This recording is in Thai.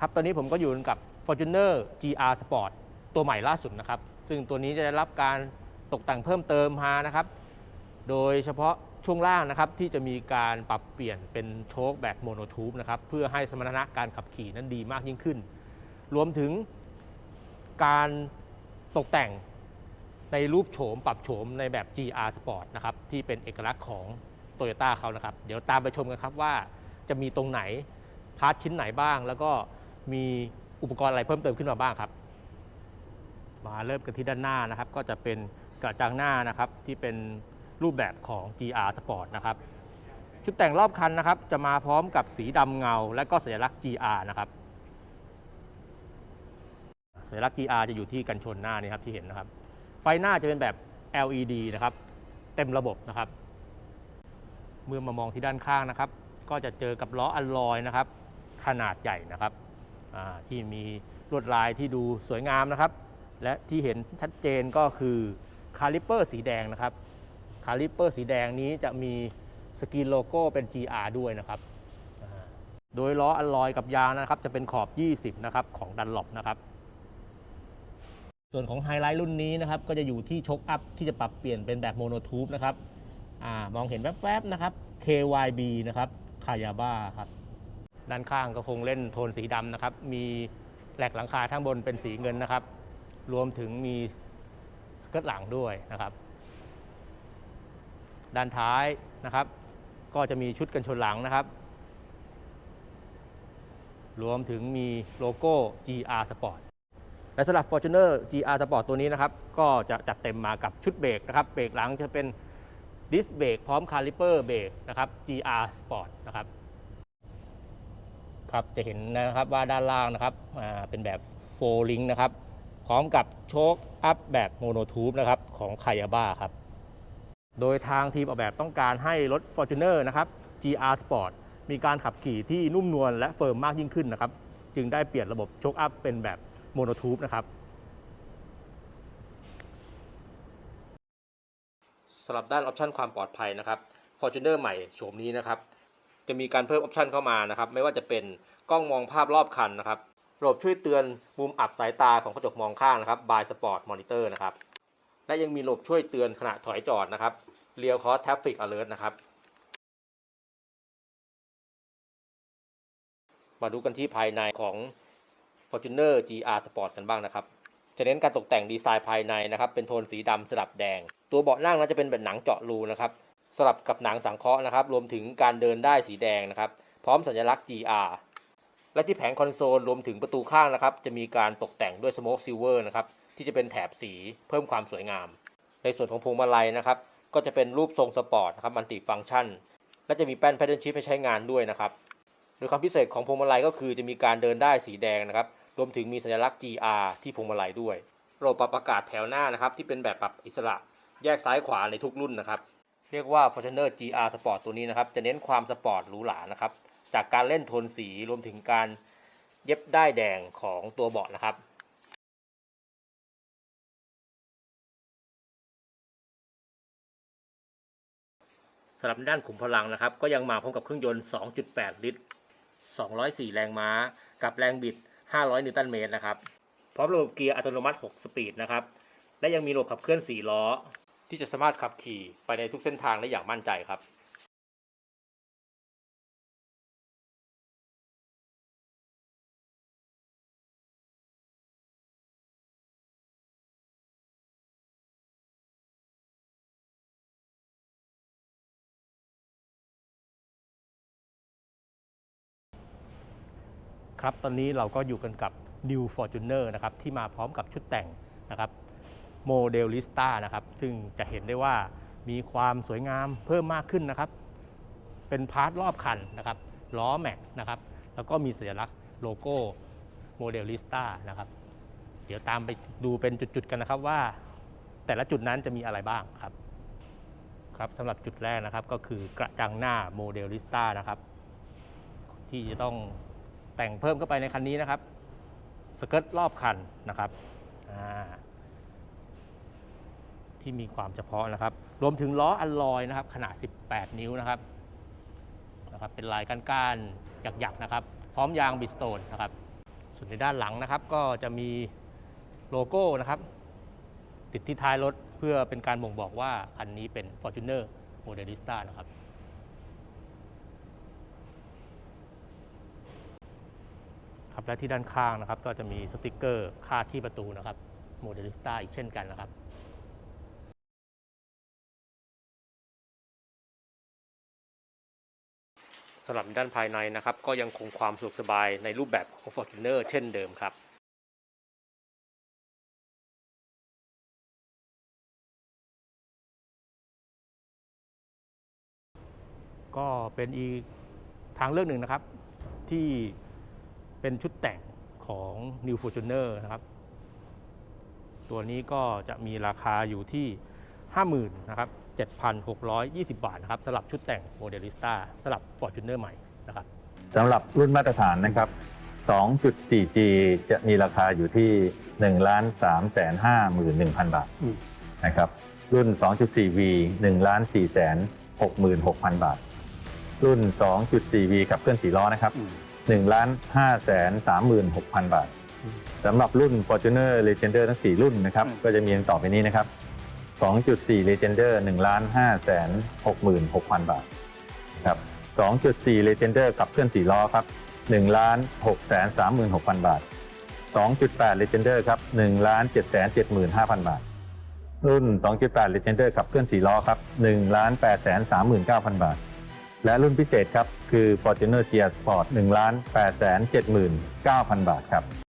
ครับ ตอนนี้ผมก็อยู่กับ Fortuner GR Sport ตัวใหม่ล่าสุดนะครับ ซึ่งตัวนี้จะได้รับการตกแต่งเพิ่มเติมมานะครับ โดยเฉพาะช่วงล่างนะครับที่จะมีการปรับเปลี่ยนเป็นโชคแบบโมโนทูบนะครับเพื่อให้สมรรถนะการขับขี่นั้นดีมากยิ่งขึ้น รวมถึงการตกแต่งในรูปโฉมปรับโฉมในแบบ GR Sport นะครับที่เป็นเอกลักษณ์ของโตโยต้าเขานะครับ เดี๋ยวตามไปชมกันครับว่าจะมีตรงไหนพาร์ทชิ้นไหนบ้าง แล้วก็ มีอุปกรณ์อะไรเพิ่มเติมขึ้นมาบ้างครับ มาเริ่มกันที่ด้านหน้านะครับ ก็จะเป็นกระจังหน้านะครับที่เป็นรูปแบบของ GR Sport นะครับชุดแต่งรอบคันนะครับจะมาพร้อมกับสีดำเงา และก็สัญลักษณ์ GR นะครับสัญลักษณ์ GR จะอยู่ที่กันชนหน้านี่ครับที่เห็นนะครับ ไฟหน้าจะเป็นแบบ LED นะครับ เต็มระบบนะครับ เมื่อมามองที่ด้านข้างนะครับ ก็จะเจอกับล้ออัลลอยนะครับ ขนาดใหญ่นะครับ ที่มีลวดลายที่ดูสวยงามนะครับ และที่เห็นชัดเจนก็คือคาลิปเปอร์สีแดงนะครับคาลิปเปอร์สีแดงนี้จะมีสกรีนโลโก้เป็น GR ด้วยนะครับ โดยล้ออัลลอยกับยางนะครับ จะเป็นขอบ 20 นะครับของดันหลบนะครับ ส่วนของไฮไลท์รุ่นนี้นะครับ ก็จะอยู่ที่ชกอัพที่จะปรับเปลี่ยนเป็นแบบโมโนทูบนะครับอมองเห็นแวบๆนะครับ KYB นะครับคายาบ้าครับ ด้านข้างก็คงเล่นโทนสีดำนะครับ มีแหลกหลังคาข้างบนเป็นสีเงินนะครับ รวมถึงมีสเกิร์ตหลังด้วยนะครับ ด้านท้ายนะครับ ก็จะมีชุดกันชนหลังนะครับ รวมถึงมีโลโก้ GR Sport และสำหรับ Fortuner GR Sport ตัวนี้นะครับ ก็จะจัดเต็มมากับชุดเบรกนะครับเบรกหลังจะเป็นดิสเบรกพร้อมคาลิเปอร์เบรกนะครับ GR Sport นะครับ ครับจะเห็นนะครับว่าด้านล่างนะครับเป็นแบบโฟลิงนะครับพร้อมกับโชคอัพแบบโมโนทูบนะครับของคายาบ้าครับโดยทางทีมออกแบบต้องการให้รถ Fortuner นะครับ GR Sport มีการขับขี่ที่นุ่มนวลและเฟิร์มมากยิ่งขึ้นนะครับ จึงได้เปลี่ยนระบบโชคอัพเป็นแบบโมโนทูบนะครับสำหรับด้านออปชันความปลอดภัยนะครับ Fortuner ใหม่โฉมนี้นะครับ จะมีการเพิ่มออปชันเข้ามานะครับ ไม่ว่าจะเป็น กล้องมองภาพรอบคันนะครับระบบช่วยเตือนมุมอับสายตาของกระจกมองข้างนะครับ by Sport Monitor นะครับ และยังมีระบบช่วยเตือนขณะถอยจอดนะครับ Real Cross Traffic Alert นะครับ มาดูกันที่ภายในของ Fortuner GR Sport กันบ้างนะครับ จะเน้นการตกแต่งดีไซน์ภายในนะครับ เป็นโทนสีดำสลับแดง ตัวเบาะนั่งนั้นจะเป็นแบบหนังเจาะรูนะครับสลับกับหนังสังเคราะห์นะครับ รวมถึงการเดินได้สีแดงนะครับ พร้อมสัญลักษณ์ GR และที่แผงคอนโซลรวมถึงประตูข้างนะครับ จะมีการตกแต่งด้วยสโมกซิลเวอร์นะครับ ที่จะเป็นแถบสีเพิ่มความสวยงาม ในส่วนของพวงมาลัยนะครับ ก็จะเป็นรูปทรงสปอร์ตนะครับมัลติฟัง c t ชัน และจะมีแป้นแพดเดิลชิพให้ใช้งานด้วยนะครับ โดยความพิเศษของพวงมาลัยก็คือจะมีการเดินได้สีแดงนะครับ รวมถึงมีสัญลักษณ์ GR ที่พวงมาลัยด้วยระบบปรับอากาศแถวหน้านะครับ ที่เป็นแบบปรับอิสระแยกซ้ายขวาในทุกรุ่นนะครับ เรียกว่า Fortuner GR Sport ตัวนี้นะครับ จะเน้นความสปอร์ตหรูหรานะครับ จากการเล่นโทนสีรวมถึงการเย็บได้แดงของตัวเบาะนะครับสำหรับด้านขุมพลังนะครับ ก็ยังมาพร้อมกับเครื่องยนต์ 2.8 ลิตร 204 แรงม้า กับแรงบิด 500 นิวตันเมตรนะครับ พร้อมระบบเกียร์อัตโนมัติ 6 สปีดนะครับ และยังมีระบบขับเคลื่อน 4 ล้อ ที่จะสามารถขับขี่ไปในทุกเส้นทางได้อย่างมั่นใจครับ ครับ ตอนนี้เราก็อยู่กันกับ New Fortuner นะครับ ที่มาพร้อมกับชุดแต่งนะครับโมเดลลิสตานะครับ ซึ่งจะเห็นได้ว่ามีความสวยงามเพิ่มมากขึ้นนะครับ เป็นพาร์ทรอบคันนะครับ ล้อแม็กนะครับ แล้วก็มีสัญลักษณ์โลโก้โมเดลลิสตานะครับ เดี๋ยวตามไปดูเป็นจุดๆกันนะครับว่า แต่ละจุดนั้นจะมีอะไรบ้างครับ ครับสำหรับจุดแรกนะครับก็คือกระจังหน้าโมเดลลิสตานะครับ ที่จะต้อง แต่งเพิ่มเข้าไปในคันนี้นะครับสเกิร์ตรอบคันนะครับที่มีความเฉพาะนะครับ รวมถึงล้ออัลลอยนะครับ ขนาด 18 นิ้วนะครับนะครับ เป็นลายก้านๆหยักๆนะครับ พร้อมยางบิสโตนนะครับ ส่วนในด้านหลังนะครับ ก็จะมีโลโก้นะครับ ติดที่ท้ายรถเพื่อเป็นการบ่งบอกว่าคันนี้เป็น Fortuner Modelista นะครับ ครับและที่ด้านข้างนะครับก็จะมีสติกเกอร์คาดที่ประตูนะครับ Modelista อีกเช่นกันนะครับสำหรับด้านภายในนะครับ ก็ยังคงความสะดวกสบายในรูปแบบของ Fortuner เช่นเดิมครับก็เป็นอีกทางเลือกหนึ่งนะครับที่ เป็นชุดแต่งของ New Fortuner นะครับ ตัวนี้ก็จะมีราคาอยู่ที่ 50,000นะครับ7,620 บาทนะครับสำหรับชุดแต่ง Modelista สำหรับ Fortuner ใหม่นะครับสำหรับรุ่นมาตรฐานนะครับ 2.4G จะมีราคาอยู่ที่1ล้าน3แสน51,000 บาทอืมนะครับ รุ่น 2.4V 1ล้าน4แสน66,000 บาท รุ่น 2.4V กับเคลื่อน4ล้อนะครับอืม 1ล้าน5แสน36,000 บาทอืมสำหรับรุ่น Fortuner Legender ทั้ง 4 รุ่นนะครับอืมก็จะมีดังต่อไปนี้นะครับ 2.4 Legender 1ล้าน5แสน66,000 บาทครับ2.4 Legender กับเคลื่อน4ล้อครับ1ล้าน6แสน36,000 บาท 2.8 Legender ครับ1ล้าน7แสน75,000 บาท รุ่น 2.8 Legender กับเคลื่อน4ล้อครับ1ล้าน8แสน39,000 บาท และรุ่นพิเศษครับคือ Fortuner GR Sport 1ล้าน8แสน79,000 บาทครับ